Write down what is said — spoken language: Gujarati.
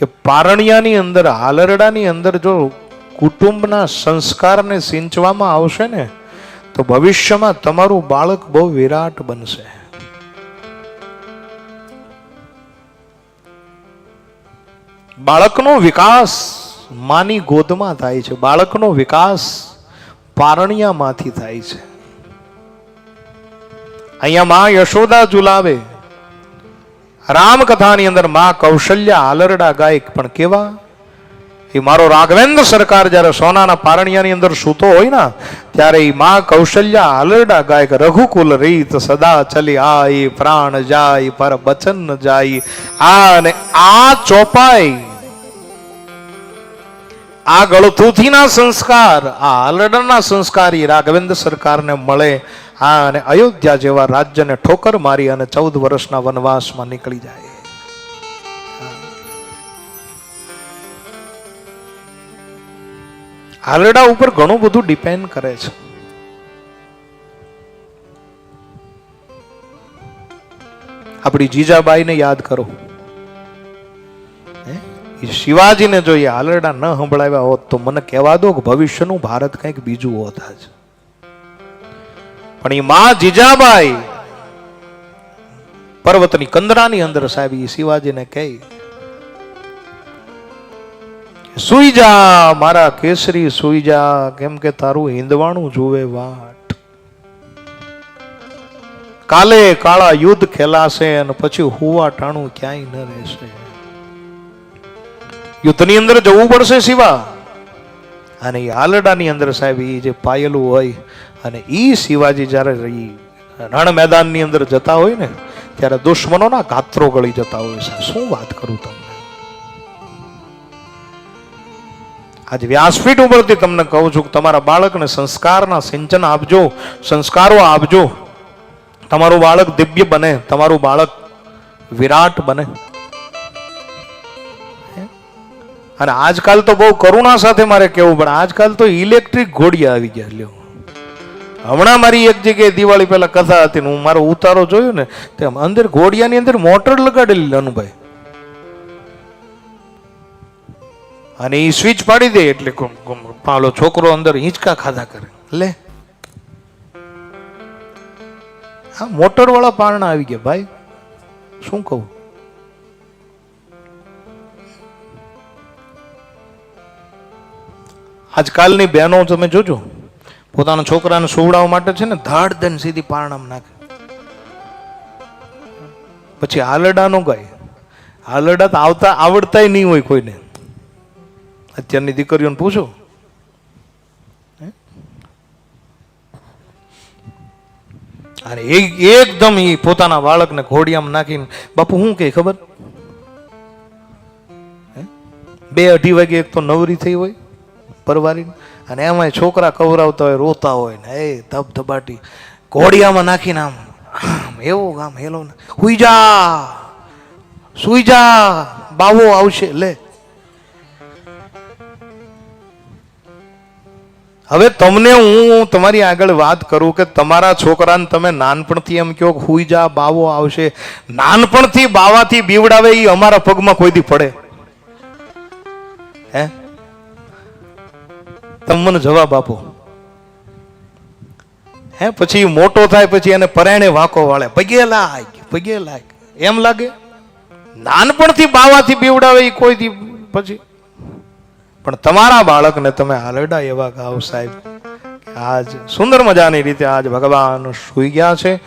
કે પારણિયાની અંદર, આલરડાની અંદર જો કુટુંબના સંસ્કારને સિંચવામાં આવશે ને, તો ભવિષ્યમાં તમારું બાળક બહુ વિરાટ બનશે. બાળકનો વિકાસ માની ગોદમાં થાય છે. બાળકનો વિકાસ પારણિયામાંથી થાય છે. અહીંયા માં યશોદા ઝુલાવે રામકથાની અંદરમાં કૌશલ્યા આલરડા ગાયક પણ કેવા? એ મારો રાઘવેન્દ્ર સરકાર જ્યારે સોનાના પારણિયાની અંદર સૂતો હોય ને, ત્યારે એ મા કૌશલ્યા આલરડા ગાયક રઘુકુલ રીત સદા ચલી આઈ, પ્રાણ જાય, પર બચન જાય, આ અને આ ચોપાઈ. આ ગળથુથીના સંસ્કાર, આ આલરડાના સંસ્કાર એ રાઘવેન્દ્ર સરકારને મળે. આ અને અયોધ્યા જેવા રાજ્યને ઠોકર મારી અને ચૌદ વર્ષના વનવાસમાં નીકળી જાય. હાલડા ઉપર ઘણું બધું ડિપેન્ડ કરે છે. આપણી જીજાબાઈને યાદ કરો. હે? શિવાજીને જો એ હાલરડા ન સંભળાવ્યા હોત તો મને કહેવા દો કે ભવિષ્યનું ભારત કંઈક બીજું હોત આજ. પણ એ મા જીજાબાઈ પર્વતની કંદરાની અંદર સાહેબ એ શિવાજીને કહે સુઈ જા મારા કેસરી સુઈ જા કેમ કે તારું હિંદવાણું જુએ વાટ. કાલે કાળા યુદ્ધ ખેલાશે અને પછી હુવા ટાણું ક્યાંય ન રહેશે. યુદ્ધની અંદર જવું પડશે શિવા. અને એ આલડાની અંદર સાહેબ, એ જે પાયેલું હોય અને એ શિવાજી જ્યારે રણ મેદાનની અંદર જતા હોય ને, ત્યારે દુશ્મનોના ગાત્રો ગળી જતા હોય છે. શું વાત કરું તમને? આજે વ્યાસપીઠ ઉપરથી તમને કહું છું કે તમારા બાળકને સંસ્કારના સિંચન આપજો, સંસ્કારો આપજો. તમારું બાળક દિવ્ય બને, તમારું બાળક વિરાટ બને. અને આજકાલ તો બહુ કરુણા સાથે મારે કહેવું, પણ આજકાલ તો ઇલેક્ટ્રિક ઘોડિયા આવી ગયા, લ્યો. હમણાં મારી એક જગ્યાએ દિવાળી પહેલાં કથા હતી હું મારો ઉતારો જોયો ને તેમ અંદર ઘોડિયાની અંદર મોટર લગાડેલી અનુભાઈ. અને એ સ્વિચ પાડી દે એટલે પાલો છોકરો અંદર હિંચકા ખાધા કરે. લે. હા મોટરવાળા પારણા આવી ગયા, ભાઈ. શું કહું? આજકાલની બહેનો તમે જોજો, પોતાના છોકરાને સુવડાવવા માટે છે ને ધાડ દન સીધી પારણામ નાખે. પછી હાલડાનો ગાય. હાલડા તો આવતા આવડતાય નહીં હોય કોઈને. અત્યારની દીકરીઓને પૂછો? અને એક- એકદમ એ પોતાના બાળકને ઘોડિયામાં નાખીને, બાપુ શું કે ખબર? બે અઢી વાગે એક તો નવરી થઈ હોય. પરવારી અને એમાંય છોકરા કવરાવતા હોય, રોતા હોય ને, એ ધબ ધબાટી ઘોડિયામાં નાખીને આમ એવું આમ હેલો હુઈ જા! સુઈ જા! બાવો આવશે. લે. હવે તમને હું તમારી આગળ વાત કરું કે તમારા છોકરાને તમે નાનપણથી એમ કહો હુઈ જા, બાવો આવશે. નાનપણથી બાવાથી બીવડાવે એ અમારા પગમાં કોઈ દી પડે? હે? તમે મને જવાબ આપો. હે, પછી મોટો થાય પછી એને પરાયણે વાંકો વાળે. પગે લાગ પગે લાગ એમ લાગે? નાનપણથી બાવાથી બીવડાવે એ કોઈથી પછી? પણ તમારા બાળકને તમે હાલડા એવા ગાવ સાહેબ આજ સુંદર મજાની રીતે આજ ભગવાન સુઈ ગયા છે.